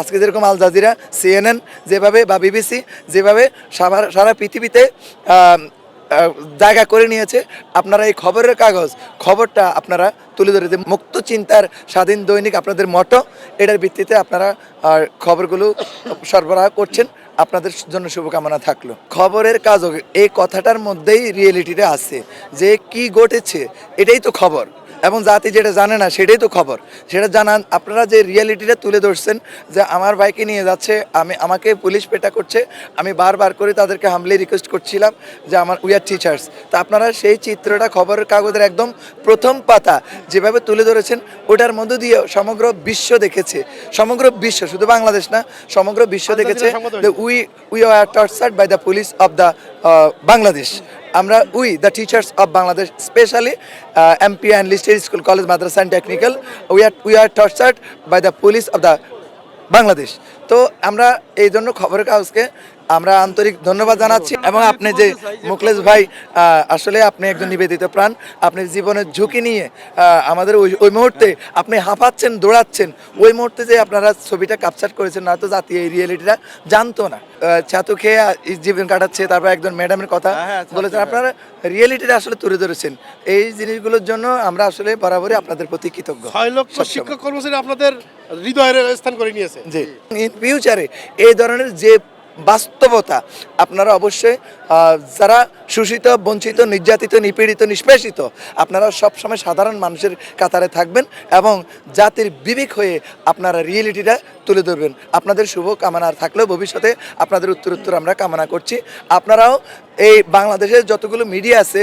আজকে যেরকম Al Jazeera CNN যেভাবে বা বিবিসি যেভাবে সারা পৃথিবীতে জায়গা করে নিয়েছে, আপনারা এই খবরের কাগজ, খবরটা আপনারা তুলে ধরে যে মুক্ত চিন্তার স্বাধীন দৈনিক আপনাদের মতো, এটার ভিত্তিতে আপনারা খবরগুলো সরবরাহ করছেন, আপনাদের জন্য শুভকামনা থাকল। খবরের কাগজ এই কথাটার মধ্যেই রিয়েলিটিটা আছে, যে কি ঘটেছে, এটাই তো খবর। এবং জাতি যেটা জানে না সেটাই তো খবর। সেটা জানান আপনারা যে রিয়েলিটিটা তুলে ধরছেন যে আমার বাইকে নিয়ে যাচ্ছে আমি আমাকে পুলিশ পেটা করছে আমি বারবার করে তাদেরকে হামলে রিকোয়েস্ট করছিলাম যে আমার উই আর টিচার্স তা আপনারা সেই চিত্রটা খবরের কাগজের একদম প্রথম পাতা যেভাবে তুলে ধরেছেন ওটার মধ্য দিয়ে সমগ্র বিশ্ব দেখেছে। সমগ্র বিশ্ব শুধু বাংলাদেশ না সমগ্র বিশ্ব দেখেছে we we are tortured by the police of the Bangladesh আমরা we the teachers of Bangladesh specially MP and listed school college madrasa and technical we are we are tortured by the police of the Bangladesh তো আমরা এই জন্য খবরের কাগজকে আমরা আন্তরিক ধন্যবাদ জানাচ্ছি। এবং আপনি যে মুকলেশ ভাই আসলে আপনি একজন নিবেদিত প্রাণ আপনি জীবনের ঝুঁকি নিয়ে আমাদের ওই ওই মুহূর্তে আপনি হাঁপাচ্ছেন দৌড়াচ্ছেন ওই মুহূর্তে যে আপনারা ছবিটা ক্যাপচার করেছেন না তো জাতি এই রিয়েলিটিটা জানতো না। ছাতু খেয়ে জীবন কাটাচ্ছে তারপর একজন ম্যাডামের কথা বলেছেন আপনারা রিয়েলিটিটা আসলে তুলে ধরেছেন। এই জিনিসগুলোর জন্য আমরা আসলে বরাবরই আপনাদের প্রতি কৃতজ্ঞ। শিক্ষক কর্মচারী আপনাদের হৃদয়ের স্থান করে নিয়েছে। জি। ইন ফিউচারে এই ধরনের যে বাস্তবতা, আপনারা অবশ্যই যারা শোষিত, বঞ্চিত, নির্যাতিত, নিপীড়িত, নিষ্পেষিত, আপনারা সবসময় সাধারণ মানুষের কাতারে থাকবেন এবং জাতির বিবেক হয়ে আপনারা রিয়েলিটিটা তুলে ধরবেন। আপনাদের শুভ কামনা থাকলেও ভবিষ্যতে আপনাদের উত্তর উত্তর আমরা কামনা করছি। আপনারাও এই বাংলাদেশের যতগুলো মিডিয়া আছে,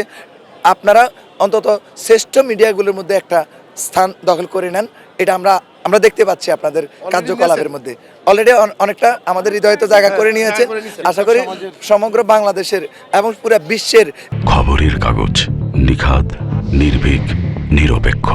আপনারা অন্তত শ্রেষ্ঠ মিডিয়াগুলোর মধ্যে একটা স্থান দখল করে নেন। এটা আমরা আমরা দেখতে পাচ্ছি আপনাদের কার্যকলাপের মধ্যে। অলরেডি অনেকটা আমাদের হৃদয়ে তো জায়গা করে নিয়েছে। আশা করি সমগ্র বাংলাদেশের এবং পুরো বিশ্বের খবরের কাগজ নিখাত নির্ভীক নিরপেক্ষ।